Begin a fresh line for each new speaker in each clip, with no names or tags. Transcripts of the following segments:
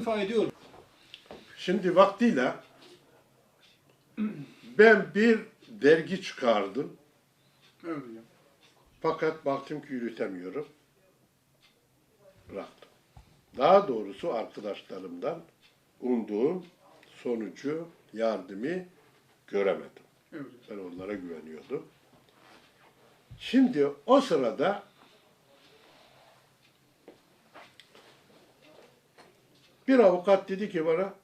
istifa ediyorum.
Şimdi vaktiyle ben bir dergi çıkardım.
Hocam.
Fakat baktım ki yürütemiyorum. Bıraktım. Daha doğrusu arkadaşlarımdan umduğum sonucu, yardımı göremedim.
Evet.
Ben onlara güveniyordum. Şimdi o sırada bir avukat dedi ki bana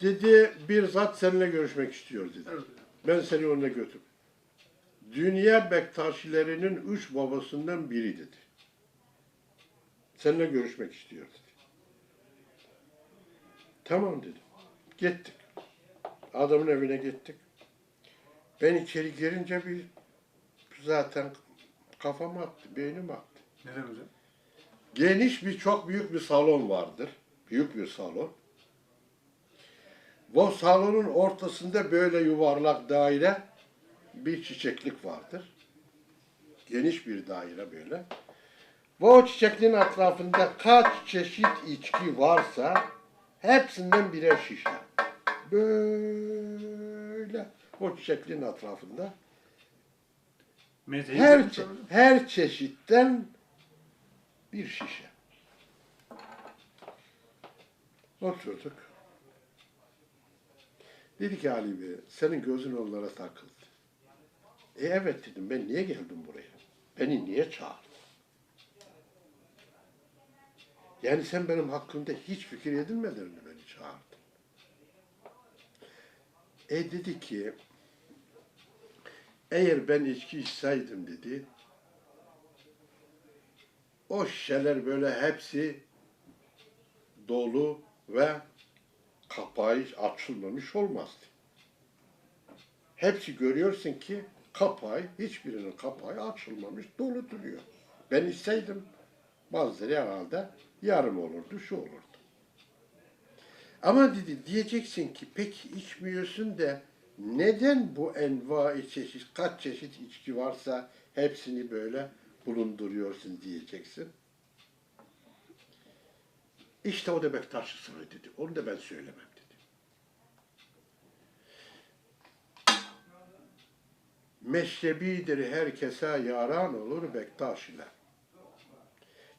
dedi bir zat seninle görüşmek istiyor dedi.
Evet.
Ben seni onunla götür. Dünya Bektaşilerinin üç babasından biri dedi. Seninle görüşmek istiyor dedi. Tamam dedim. Gittik. Adamın evine gittik. Ben içeri girince bir zaten kafam attı, beynim attı.
Neden hocam?
Geniş bir, çok büyük bir salon vardır. Büyük bir salon. Bu salonun ortasında böyle yuvarlak daire bir çiçeklik vardır. Geniş bir daire böyle. Bu çiçekliğin etrafında kaç çeşit içki varsa hepsinden birer şişe. Böyle o çiçekliğin etrafında her, her çeşitten bir şişe. Oturduk. Dedi ki Ali Bey, senin gözün onlara takıldı. E evet dedim, ben niye geldim buraya? Beni niye çağırdın? Yani sen benim hakkımda hiç fikir edinmeden mi beni çağırdın? E dedi ki, eğer ben içki içseydim dedi, o şişeler böyle hepsi dolu ve kapağı açılmamış olmazdı. Hepsi görüyorsun ki kapağı, hiçbirinin kapağı açılmamış, dolu duruyor. Ben içseydim bazıları herhalde yarım olurdu, şu olurdu. Ama dedi diyeceksin ki peki içmiyorsun da neden bu enva çeşit, kaç çeşit içki varsa hepsini böyle bulunduruyorsun diyeceksin. İşte o da Bektaş'ı sırrı dedi. Onu da ben söylemem dedi. Meşrebidir herkese yaran olur Bektaş ile.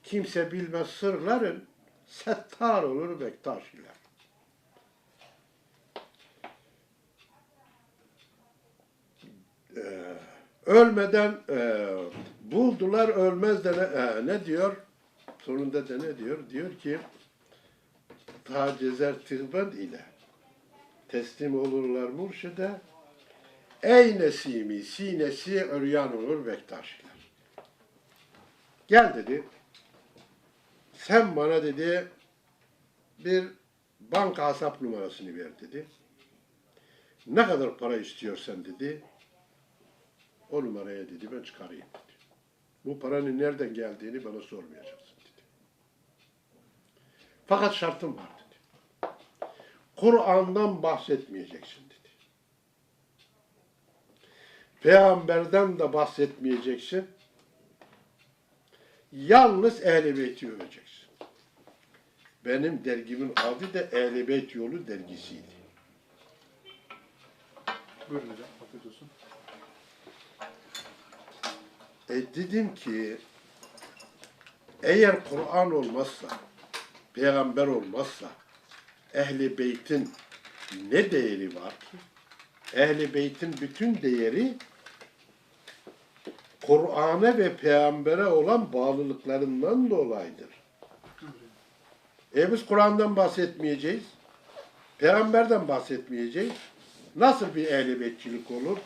Kimse bilmez sırların settar olur Bektaş ile. Ölmeden e, buldular ölmez de ne, e, ne diyor? Sonunda da ne diyor? Diyor ki ta cezer tığbend ile teslim olurlar murşide ey nesimi sinesi öryan olur bektaşlar. Gel dedi. Sen bana dedi bir banka hesap numarasını ver dedi. Ne kadar para istiyorsan dedi. O numaraya dedi ben çıkarayım dedi. Bu paranın nereden geldiğini bana sormayacaksın dedi. Fakat şartım var dedi. Kur'an'dan bahsetmeyeceksin dedi. Peygamberden de bahsetmeyeceksin. Yalnız Ehl-i Beyt'i öveceksin. Benim dergimin adı da Ehl-i Beyt Yolu dergisiydi.
Buyurun hocam. Afiyet olsun.
E dedim ki eğer Kur'an olmazsa, peygamber olmazsa ehli beytin ne değeri var ki? Ehli beytin bütün değeri Kur'an'a ve peygambere olan bağlılıklarından dolayıdır. E biz Kur'an'dan bahsetmeyeceğiz. Peygamberden bahsetmeyeceğiz. Nasıl bir ehli beytçilik olur?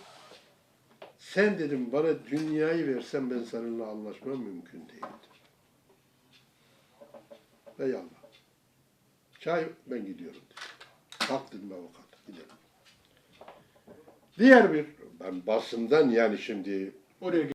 Sen dedim bana dünyayı versen ben seninle anlaşmam mümkün değildir. Ve yallah. Çay ben gidiyorum dedi. Dedim avukat gidelim. Diğer bir ben basından yani şimdi
Oraya